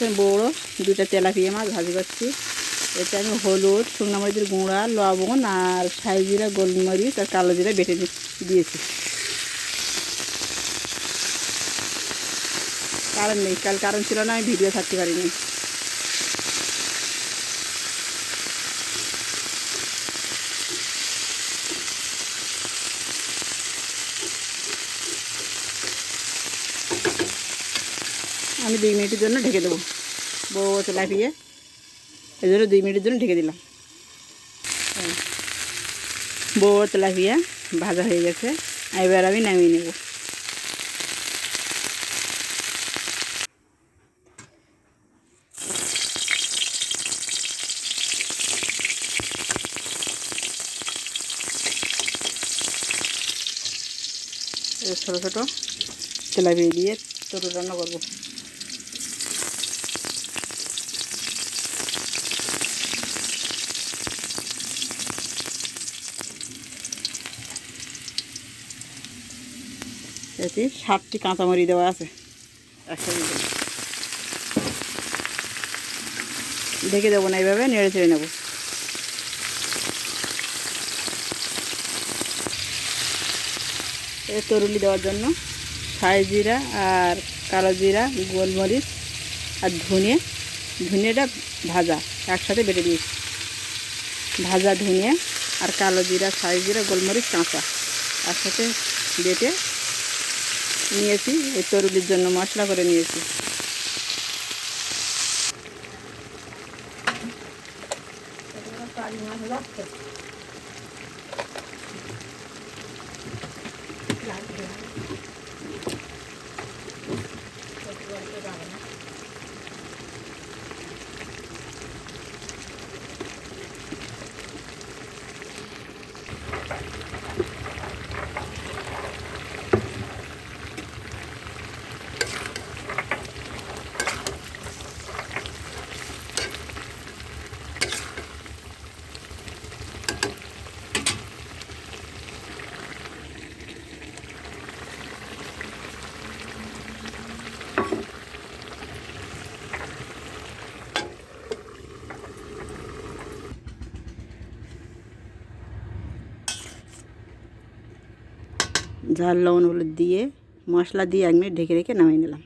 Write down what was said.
এখানে বড়ো দুটো তেলাপিয়া মাছ ভাজি করছি। এতে আমি হলুদ, শুকনো মরিচের গুঁড়া, লবণ আর সাই জিরা, গোলমরিচ আর কালো জিরা বেটে দিয়েছি। কারণ নেই, কাল কারণ ছিল না, আমি ভিডিও থাকতে পারিনি। আমি দুই মিনিটের জন্য ঢেকে দেবো। বড় তেলাপিয়া এই জন্য দুই মিনিটের জন্য ঢেকে দিলাম। বড় তেলাপিয়া ভাজা হয়ে গেছে, এবার আমি নামিয়ে নেব। ছোটো ছোটো তেলাপিয়া দিয়ে ছোটো রান্না করব। এতে ষাটটি কাঁচামরি দেওয়া আছে। একসাথে। ঢেকে দেবো না, এইভাবে নেড়ে চেড়ে নেব। এ তরুলি দেওয়ার জন্য সাই জিরা আর কালো জিরা, গোলমরিচ আর ধনে ধনেটা ভাজা, একসাথে বেটে দিয়েছি। ভাজা ধনে আর কালো জিরা সাই জিরা, গোলমরিচ, কাঁচা। একসাথে বেটে নিয়েছি এই তরুলির জন্য মশলা করে নিয়েছি। ঝাল লবণ হলুদ দিয়ে মশলা দিয়ে এক মিনিট ঢেকে রেখে নামিয়ে নিলাম।